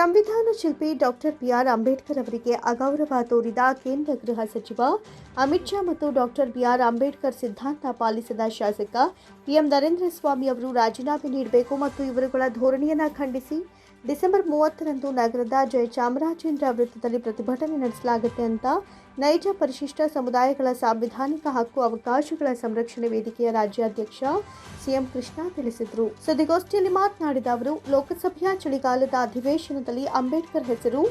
ಸಂವಿಧಾನ ಶಿಲ್ಪಿ doctor B R Ambedkar ಅವರಿಗೆ ಅಗೌರವ ತೋರಿದ ಕೇಂದ್ರ ಗೃಹ ಸಚಿವ ಅಮಿತ್ ಶಾ ಮತ್ತು ಡಾಕ್ಟರ್ ಬಿಆರ್ ಅಂಬೇಡ್ಕರ್ ಸಿದ್ಧಾಂತ ಪಾಲಿಸದ ಶಾಸಕ ಪಿಎಂ ನರೇಂದ್ರ ಸ್ವಾಮಿ ಅವರು ರಾಜೀನಾಮೆ ನೀಡಬೇಕು ಮತ್ತು ಇವರುಗಳ ಧೋರಣೆಯನ್ನು ಖಂಡಿಸಿ ಡಿಸೆಂಬರ್ ಮೂವತ್ತರಂದು ನಗರದ ಜಯಚಾಮರಾಜೇಂದ್ರ ವೃತ್ತದಲ್ಲಿ ಪ್ರತಿಭಟನೆ ನಡೆಸಲಾಗುತ್ತೆ ಅಂತ ನೈಜ ಪರಿಶಿಷ್ಟ ಸಮುದಾಯಗಳ ಸಾಂವಿಧಾನಿಕ ಹಕ್ಕು ಅವಕಾಶಗಳ ಸಂರಕ್ಷಣೆ ವೇದಿಕೆಯ ರಾಜ್ಯಾಧ್ಯಕ್ಷ ಸಿಎಂ ಕೃಷ್ಣ ತಿಳಿಸಿದರು. ಸುದ್ದಿಗೋಷ್ಠಿಯಲ್ಲಿ ಮಾತನಾಡಿದ ಅವರು, ಲೋಕಸಭೆಯ ಚಳಿಗಾಲದ ಅಧಿವೇಶನದಲ್ಲಿ ಅಂಬೇಡ್ಕರ್ ಹೆಸರು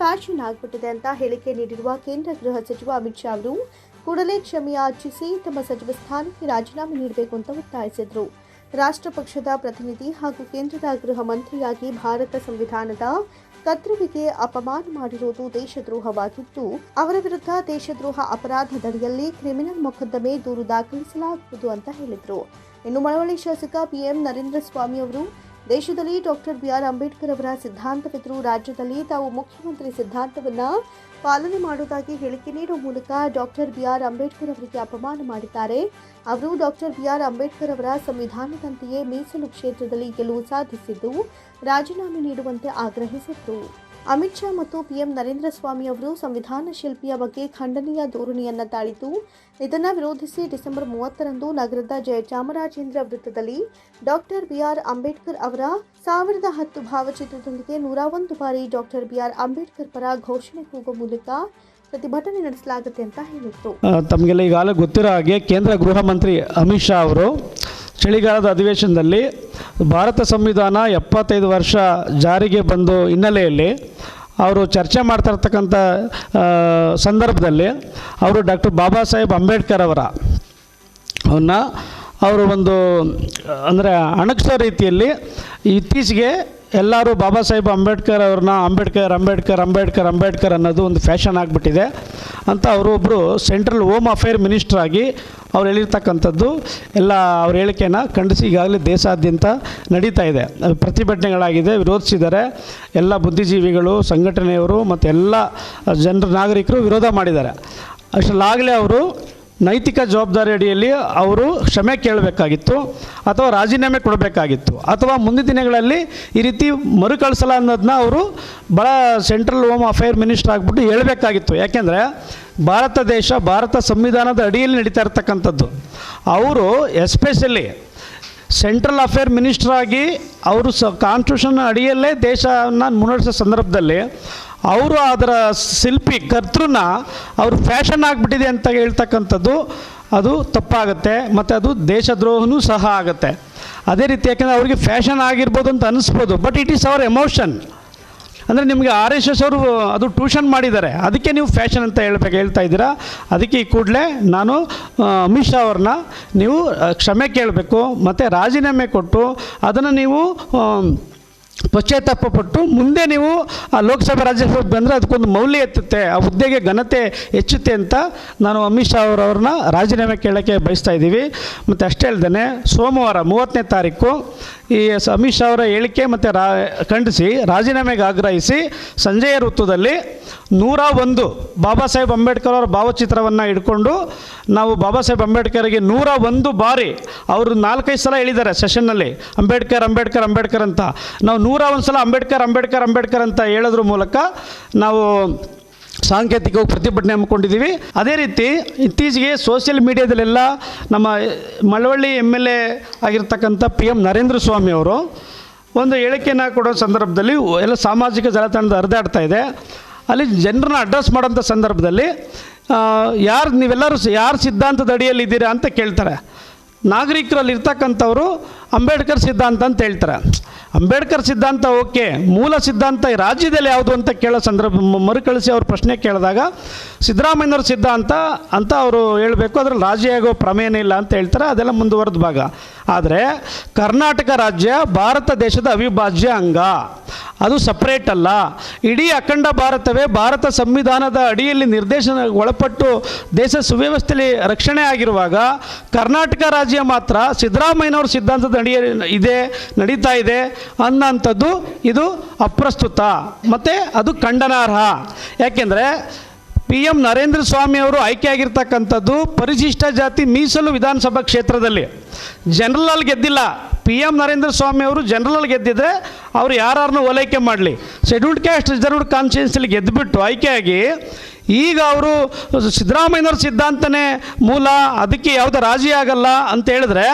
ಫ್ಯಾಷನ್ ಆಗ್ಬಿಟ್ಟಿದೆ ಅಂತ ಹೇಳಿಕೆ ನೀಡಿರುವ ಕೇಂದ್ರ ಗೃಹ ಸಚಿವ ಅಮಿತ್ ಶಾ ಅವರು ಕೂಡಲೇ ಕ್ಷಮೆಯಾಚಿಸಿ ತಮ್ಮ ಸಚಿವ ಸ್ಥಾನಕ್ಕೆ ರಾಜೀನಾಮೆ ನೀಡಬೇಕು ಅಂತ ಒತ್ತಾಯಿಸಿದರು. ರಾಷ್ಟ್ರ ಪಕ್ಷದ ಪ್ರತಿನಿಧಿ ಹಾಗೂ ಕೇಂದ್ರದ ಗೃಹ ಮಂತ್ರಿಯಾಗಿ ಭಾರತ ಸಂವಿಧಾನದ ಕರ್ತವ್ಯಕ್ಕೆ ಅಪಮಾನ ಮಾಡಿರುವುದು ದೇಶದ್ರೋಹವಾಗಿದ್ದು, ಅವರ ವಿರುದ್ಧ ದೇಶದ್ರೋಹ ಅಪರಾಧದಡಿಯಲ್ಲಿ ಕ್ರಿಮಿನಲ್ ಮೊಕದ್ದಮೆ ದೂರು ದಾಖಲಿಸಲಾಗುವುದು ಅಂತ ಹೇಳಿದರು. ಇನ್ನು ಮಳವಳ್ಳಿ ಶಾಸಕ ಪಿಎಂ ನರೇಂದ್ರ ಸ್ವಾಮಿ ಅವರು ದೇಶದಲ್ಲಿ ಡಾಕ್ಟರ್ ಬಿಆರ್ ಅಂಬೇಡ್ಕರ್ ಅವರ ಸಿದ್ಧಾಂತವಿದ್ದರು ರಾಜ್ಯದಲ್ಲಿ ತಾವು ಮುಖ್ಯಮಂತ್ರಿ ಸಿದ್ಧಾಂತವನ್ನು ಪಾಲನೆ ಮಾಡುವುದಾಗಿ ಹೇಳಿಕೆ ನೀಡುವ ಮೂಲಕ ಡಾಕ್ಟರ್ ಬಿಆರ್ ಅಂಬೇಡ್ಕರ್ ಅವರಿಗೆ ಅಪಮಾನ ಮಾಡಿದ್ದಾರೆ. ಅವರು ಡಾಕ್ಟರ್ ಬಿಆರ್ ಅಂಬೇಡ್ಕರ್ ಅವರ ಸಂವಿಧಾನದಂತೆಯೇ ಮೀಸಲು ಕ್ಷೇತ್ರದಲ್ಲಿ ಗೆಲುವು ಸಾಧಿಸಿದ್ದು ರಾಜೀನಾಮೆ ನೀಡುವಂತೆ ಆಗ್ರಹಿಸಿದರು. ಅಮಿತ್ ಶಾ ಮತ್ತು ಪಿಎಂ ನರೇಂದ್ರ ಸ್ವಾಮಿ ಅವರು ಸಂವಿಧಾನ ಶಿಲ್ಪಿಯ ಬಗ್ಗೆ ಖಂಡನೀಯ ಧೋರಣೆಯನ್ನ ತಾಳಿತು ಇದನ್ನು ವಿರೋಧಿಸಿ ಡಿಸೆಂಬರ್ ಮೂವತ್ತರಂದು ನಗರದ ಜಯಚಾಮರಾಜೇಂದ್ರ ವೃತ್ತದಲ್ಲಿ ಡಾಕ್ಟರ್ ಬಿಆರ್ ಅಂಬೇಡ್ಕರ್ ಅವರ ಸಾವಿರದ ಹತ್ತು ಭಾವಚಿತ್ರದೊಂದಿಗೆ ನೂರ ಒಂದು ಬಾರಿ ಡಾಕ್ಟರ್ ಬಿಆರ್ ಅಂಬೇಡ್ಕರ್ ಪರ ಘೋಷಣೆ ಕೂಗುವ ಮೂಲಕ ಪ್ರತಿಭಟನೆ ನಡೆಸಲಾಗುತ್ತೆ ಅಂತ ಹೇಳಿತ್ತು ತಮಗೆಲ್ಲ ಈಗಾಗಲೇ ಗೊತ್ತಿರೋ ಹಾಗೆ ಕೇಂದ್ರ ಗೃಹ ಮಂತ್ರಿ ಅಮಿತ್ ಶಾ ಅವರು ಚಳಿಗಾಲದ ಅಧಿವೇಶನದಲ್ಲಿ ಭಾರತ ಸಂವಿಧಾನ ಎಪ್ಪತ್ತೈದು ವರ್ಷ ಜಾರಿಗೆ ಬಂದು ಹಿನ್ನೆಲೆಯಲ್ಲಿ ಅವರು ಚರ್ಚೆ ಮಾಡ್ತಾ ಇರ್ತಕ್ಕಂಥ ಸಂದರ್ಭದಲ್ಲಿ ಅವರು ಡಾಕ್ಟರ್ ಬಾಬಾ ಸಾಹೇಬ್ ಅಂಬೇಡ್ಕರ್ ಅವರ ಅವನ್ನ ಅವರು ಒಂದು, ಅಂದರೆ ಅಣಗಿಸೋ ರೀತಿಯಲ್ಲಿ ಇತ್ತೀಚೆಗೆ ಎಲ್ಲರೂ ಬಾಬಾ ಸಾಹೇಬ್ ಅಂಬೇಡ್ಕರ್ ಅವ್ರನ್ನ ಅಂಬೇಡ್ಕರ್ ಅಂಬೇಡ್ಕರ್ ಅಂಬೇಡ್ಕರ್ ಅಂಬೇಡ್ಕರ್ ಅನ್ನೋದು ಒಂದು ಫ್ಯಾಷನ್ ಆಗಿಬಿಟ್ಟಿದೆ. ಅಂತ ಅವರು ಒಬ್ಬರು ಸೆಂಟ್ರಲ್ ಹೋಮ್ ಅಫೇರ್ ಮಿನಿಸ್ಟರ್ ಆಗಿ ಅವ್ರು ಹೇಳಿರ್ತಕ್ಕಂಥದ್ದು. ಎಲ್ಲ ಅವ್ರ ಹೇಳಿಕೆನ ಖಂಡಿಸಿ ಈಗಾಗಲೇ ದೇಶಾದ್ಯಂತ ನಡೀತಾ ಇದೆ. ಪ್ರತಿಭಟನೆಗಳಾಗಿದೆ, ವಿರೋಧಿಸಿದ್ದಾರೆ. ಎಲ್ಲ ಬುದ್ಧಿಜೀವಿಗಳು, ಸಂಘಟನೆಯವರು ಮತ್ತು ಎಲ್ಲ ಜನರ, ನಾಗರಿಕರು ವಿರೋಧ ಮಾಡಿದ್ದಾರೆ. ಅಷ್ಟರಲ್ಲಾಗಲೇ ಅವರು ನೈತಿಕ ಜವಾಬ್ದಾರಿ ಅಡಿಯಲ್ಲಿ ಅವರು ಕ್ಷಮೆ ಕೇಳಬೇಕಾಗಿತ್ತು ಅಥವಾ ರಾಜೀನಾಮೆ ಕೊಡಬೇಕಾಗಿತ್ತು. ಅಥವಾ ಮುಂದಿನ ದಿನಗಳಲ್ಲಿ ಈ ರೀತಿ ಮರುಕಳಿಸಲ್ಲ ಅನ್ನೋದನ್ನ ಅವರು ಭಾಳ ಸೆಂಟ್ರಲ್ ಹೋಮ್ ಅಫೇರ್ ಮಿನಿಸ್ಟರ್ ಆಗಿಬಿಟ್ಟು ಹೇಳಬೇಕಾಗಿತ್ತು. ಯಾಕೆಂದರೆ ಭಾರತ ದೇಶ, ಭಾರತ ಸಂವಿಧಾನದ ಅಡಿಯಲ್ಲಿ ನಡೀತಾ ಇರ್ತಕ್ಕಂಥದ್ದು. ಅವರು ಎಸ್ಪೆಷಲಿ ಸೆಂಟ್ರಲ್ ಅಫೇರ್ ಮಿನಿಸ್ಟರ್ ಆಗಿ ಅವರು ಸ ಕಾನ್ಸ್ಟಿಟ್ಯೂಷನ್ ಅಡಿಯಲ್ಲೇ ದೇಶವನ್ನು ಮುನ್ನಡೆಸೋ ಸಂದರ್ಭದಲ್ಲಿ ಅವರು ಅದರ ಶಿಲ್ಪಿ ಕರ್ತೃನ ಅವರು ಫ್ಯಾಷನ್ ಆಗಿಬಿಟ್ಟಿದೆ ಅಂತ ಹೇಳ್ತಕ್ಕಂಥದ್ದು, ಅದು ತಪ್ಪಾಗುತ್ತೆ, ಮತ್ತು ಅದು ದೇಶದ್ರೋಹನೂ ಸಹ ಆಗುತ್ತೆ. ಅದೇ ರೀತಿ ಯಾಕೆಂದರೆ ಅವರಿಗೆ ಫ್ಯಾಷನ್ ಆಗಿರ್ಬೋದು ಅಂತ ಅನಿಸ್ಬೋದು but it is our emotion ಅಂದರೆ ನಿಮಗೆ ಆರ್ ಎಸ್ ಎಸ್ ಅವರು ಅದು ಟ್ಯೂಷನ್ ಮಾಡಿದ್ದಾರೆ, ಅದಕ್ಕೆ ನೀವು ಫ್ಯಾಷನ್ ಅಂತ ಹೇಳ್ಬೇಕು, ಹೇಳ್ತಾ ಇದ್ದೀರಾ? ಅದಕ್ಕೆ ಈ ಕೂಡಲೇ ನಾನು ಅಮಿತ್ ಶಾ ಅವ್ರನ್ನ ನೀವು ಕ್ಷಮೆ ಕೇಳಬೇಕು, ಮತ್ತು ರಾಜೀನಾಮೆ ಕೊಟ್ಟು ಅದನ್ನು ನೀವು ಪಟ್ಟು ಮುಂದೆ ನೀವು ಆ ಲೋಕಸಭೆ ರಾಜ್ಯಸಭೆಗೆ ಬಂದರೆ ಅದಕ್ಕೊಂದು ಮೌಲ್ಯ ಎತ್ತುತ್ತೆ, ಆ ಹುದ್ದೆಗೆ ಘನತೆ ಹೆಚ್ಚುತ್ತೆ ಅಂತ ನಾನು ಅಮಿತ್ ಶಾ ಅವರವ್ರನ್ನ ರಾಜೀನಾಮೆ ಕೇಳೋಕ್ಕೆ ಬಯಸ್ತಾ ಇದ್ದೀವಿ. ಮತ್ತು ಅಷ್ಟೇ ಅಲ್ಲದೆ ಸೋಮವಾರ ಮೂವತ್ತನೇ ತಾರೀಕು ಈ ಅಮಿತ್ ಶಾ ಅವರ ಹೇಳಿಕೆ ಮತ್ತು ರಾ ಖಂಡಿಸಿ, ರಾಜೀನಾಮೆಗೆ ಆಗ್ರಹಿಸಿ ಸಂಜೆಯ ಋತುದಲ್ಲಿ ನೂರ ಒಂದು ಬಾಬಾ ಸಾಹೇಬ್ ಅಂಬೇಡ್ಕರ್ ಅವರ ಭಾವಚಿತ್ರವನ್ನು ಇಟ್ಕೊಂಡು ನಾವು ಬಾಬಾ ಸಾಹೇಬ್ ಅಂಬೇಡ್ಕರ್ಗೆ ನೂರ ಒಂದು ಬಾರಿ ಅವರು ನಾಲ್ಕೈದು ಸಲ ಹೇಳಿದ್ದಾರೆ ಸೆಷನ್ನಲ್ಲಿ, ಅಂಬೇಡ್ಕರ್ ಅಂಬೇಡ್ಕರ್ ಅಂಬೇಡ್ಕರ್ ಅಂತ. ನಾವು ನೂರ ಒಂದು ಸಲ ಅಂಬೇಡ್ಕರ್ ಅಂಬೇಡ್ಕರ್ ಅಂಬೇಡ್ಕರ್ ಅಂತ ಹೇಳೋದ್ರ ಮೂಲಕ ನಾವು ಸಾಂಕೇತಿಕವಾಗಿ ಪ್ರತಿಭಟನೆ ಹಮ್ಮಿಕೊಂಡಿದ್ದೀವಿ. ಅದೇ ರೀತಿ ಇತ್ತೀಚೆಗೆ ಸೋಷಿಯಲ್ ಮೀಡಿಯಾದಲ್ಲೆಲ್ಲ ನಮ್ಮ ಮಳವಳ್ಳಿ ಎಂ ಎಲ್ ಎ ಆಗಿರ್ತಕ್ಕಂಥ ಪಿ ಎಂ ನರೇಂದ್ರ ಸ್ವಾಮಿ ಅವರು ಒಂದು ಹೇಳಿಕೆಯನ್ನು ಕೊಡೋ ಸಂದರ್ಭದಲ್ಲಿ ಎಲ್ಲ ಸಾಮಾಜಿಕ ಜಾಲತಾಣದ ಹರಿದಾಡ್ತಾ ಇದೆ. ಅಲ್ಲಿ ಜನರನ್ನ ಅಡ್ರೆಸ್ ಮಾಡೋಂಥ ಸಂದರ್ಭದಲ್ಲಿ ಯಾರು ನೀವೆಲ್ಲರೂ ಯಾರ ಸಿದ್ಧಾಂತದ ಅಡಿಯಲ್ಲಿ ಇದ್ದೀರಾ ಅಂತ ಕೇಳ್ತಾರೆ. ನಾಗರಿಕರಲ್ಲಿ ಇರ್ತಕ್ಕಂಥವ್ರು ಅಂಬೇಡ್ಕರ್ ಸಿದ್ಧಾಂತ ಅಂತ ಹೇಳ್ತಾರೆ. ಅಂಬೇಡ್ಕರ್ ಸಿದ್ಧಾಂತ ಓಕೆ, ಮೂಲ ಸಿದ್ಧಾಂತ ರಾಜ್ಯದಲ್ಲಿ ಯಾವುದು ಅಂತ ಕೇಳೋ ಸಂದರ್ಭ ಮರುಕಳಿಸಿ ಅವ್ರ ಪ್ರಶ್ನೆ ಕೇಳಿದಾಗ ಸಿದ್ದರಾಮಯ್ಯನವ್ರ ಸಿದ್ಧಾಂತ ಅಂತ ಅವರು ಹೇಳಬೇಕು, ಅದ್ರಲ್ಲಿ ರಾಜ್ಯ ಆಗೋ ಪ್ರಮೇಯನೇ ಇಲ್ಲ ಅಂತ ಹೇಳ್ತಾರೆ, ಅದೆಲ್ಲ ಮುಂದುವರೆದ ಭಾಗ. ಆದರೆ ಕರ್ನಾಟಕ ರಾಜ್ಯ ಭಾರತ ದೇಶದ ಅವಿಭಾಜ್ಯ ಅಂಗ. ಅದು ಸಪ್ರೇಟ್ ಅಲ್ಲ. ಇಡೀ ಅಖಂಡ ಭಾರತವೇ ಭಾರತ ಸಂವಿಧಾನದ ಅಡಿಯಲ್ಲಿ ನಿರ್ದೇಶನ ಒಳಪಟ್ಟು ದೇಶ ಸುವ್ಯವಸ್ಥೆಯಲ್ಲಿ ರಕ್ಷಣೆ ಆಗಿರುವಾಗ ಕರ್ನಾಟಕ ರಾಜ್ಯ ಮಾತ್ರ ಸಿದ್ದರಾಮಯ್ಯನವ್ರ ಸಿದ್ಧಾಂತದ ಅಡಿಯಲ್ಲಿ ಇದೆ, ನಡೀತಾ ಇದೆ ಅನ್ನೋಂಥದ್ದು ಇದು ಅಪ್ರಸ್ತುತ. ಮತ್ತು ಅದು ಖಂಡನಾರ್ಹ. ಯಾಕೆಂದರೆ ಪಿ ಎಂ ನರೇಂದ್ರ ಸ್ವಾಮಿ ಅವರು ಆಯ್ಕೆಯಾಗಿರ್ತಕ್ಕಂಥದ್ದು ಪರಿಶಿಷ್ಟ ಜಾತಿ ಮೀಸಲು ವಿಧಾನಸಭಾ ಕ್ಷೇತ್ರದಲ್ಲಿ. ಜನರಲಲ್ಲಿ ಗೆದ್ದಿಲ್ಲ. ಪಿ ಎಂ ನರೇಂದ್ರ ಸ್ವಾಮಿ ಅವರು ಜನರಲ್ ಗೆದ್ದಿದ್ರೆ ಅವರು ಯಾರನ್ನು ಓಲೈಕೆ ಮಾಡಲಿ. ಶೆಡ್ಯೂಲ್ಡ್ ಕ್ಯಾಸ್ಟ್ ರಿಸರ್ವ್ಡ್ ಕಾನ್ಸ್ಟಿಟ್ಯೂನ್ಸಿಲಿ ಗೆದ್ದುಬಿಟ್ಟು ಆಯ್ಕೆಯಾಗಿ ಈಗ ಅವರು ಸಿದ್ದರಾಮಯ್ಯನವ್ರ ಸಿದ್ಧಾಂತನೇ ಮೂಲ, ಅದಕ್ಕೆ ಯಾವುದೇ ರಾಜಿ ಆಗಲ್ಲ ಅಂತ ಹೇಳಿದ್ರೆ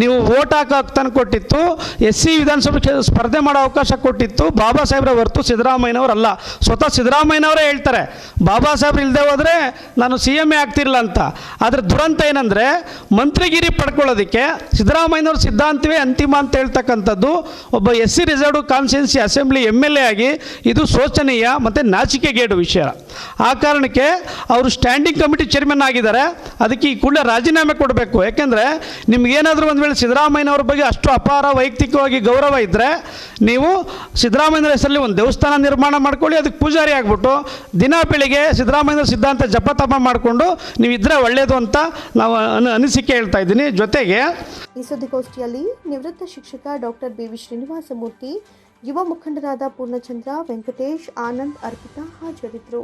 ನೀವು ಓಟ್ ಹಾಕೋ ತಂದು ಕೊಟ್ಟಿತ್ತು, ಎಸ್ ಸಿ ವಿಧಾನಸಭೆ ಸ್ಪರ್ಧೆ ಮಾಡೋ ಅವಕಾಶ ಕೊಟ್ಟಿತ್ತು, ಬಾಬಾ ಸಾಹೇಬ್ರ ಹೊರತು ಸಿದ್ದರಾಮಯ್ಯನವರಲ್ಲ ಸ್ವತಃ ಸಿದ್ದರಾಮಯ್ಯನವರೇ ಹೇಳ್ತಾರೆ, ಬಾಬಾ ಸಾಹೇಬ್ರು ಇಲ್ಲದೆ ಹೋದರೆ ನಾನು ಸಿ ಎಂ ಎ ಆಗ್ತಿರಲ್ಲ ಅಂತ. ಆದರೆ ದುರಂತ ಏನಂದರೆ, ಮಂತ್ರಿಗಿರಿ ಪಡ್ಕೊಳ್ಳೋದಕ್ಕೆ ಸಿದ್ದರಾಮಯ್ಯನವ್ರ ಸಿದ್ಧಾಂತವೇ ಅಂತಿಮ ಅಂತ ಹೇಳ್ತಕ್ಕಂಥದ್ದು, ಒಬ್ಬ S C reserve constituency assembly M L A ಆಗಿ ಇದು ಶೋಚನೀಯ ಮತ್ತು ನಾಚಿಕೆಗೇಡು ವಿಷಯ. ಆ ಕಾರಣಕ್ಕೆ ಅವರು ಸ್ಟ್ಯಾಂಡಿಂಗ್ ಕಮಿಟಿ ಚೇರ್ಮನ್ ಆಗಿದ್ದಾರೆ, ಅದಕ್ಕೆ ಈ ಕೂಡಲೇ ರಾಜೀನಾಮೆ ಕೊಡಬೇಕು. ಯಾಕೆಂದರೆ ನಿಮಗೇನಾದರೂ ಒಂದು ವೇಳೆ ಸಿದ್ದರಾಮಯ್ಯನವ್ರ ಬಗ್ಗೆ ಅಷ್ಟು ಅಪಾರ ವೈಯಕ್ತಿಕವಾಗಿ ಗೌರವ ಇದ್ದರೆ ನೀವು ಸಿದ್ದರಾಮಯ್ಯನವ್ರ ಹೆಸರಲ್ಲಿ ಒಂದು ದೇವಸ್ಥಾನ ನಿರ್ಮಾಣ ಮಾಡ್ಕೊಳ್ಳಿ, ಅದಕ್ಕೆ ಪೂಜಾರಿ ಆಗಿಬಿಟ್ಟು ದಿನ ಬೆಳಿಗ್ಗೆ ಸಿದ್ದರಾಮಯ್ಯನವ್ರ ಸಿದ್ಧಾಂತ ಜಪತಪ ಮಾಡಿಕೊಂಡು ನೀವು ಇದ್ದರೆ ಒಳ್ಳೆಯದು ಅಂತ ನಾವು ಅನ್, ಅನಿಸಿಕೆ ಹೇಳ್ತಾ ಇದ್ದೀನಿ. ಜೊತೆಗೆ ಈ ಸುದ್ದಿಗೋಷ್ಠಿಯಲ್ಲಿ ನಿವೃತ್ತ ಶಿಕ್ಷಕ ಡಾಕ್ಟರ್ ಬಿ ವಿ ಶ್ರೀನಿವಾಸಮೂರ್ತಿ, ಯುವ ಮುಖಂಡರಾದ ಪೂರ್ಣಚಂದ್ರ, ವೆಂಕಟೇಶ್, ಆನಂದ್, ಅರ್ಪಿತಾ ಹಾಜರಿದ್ದರು.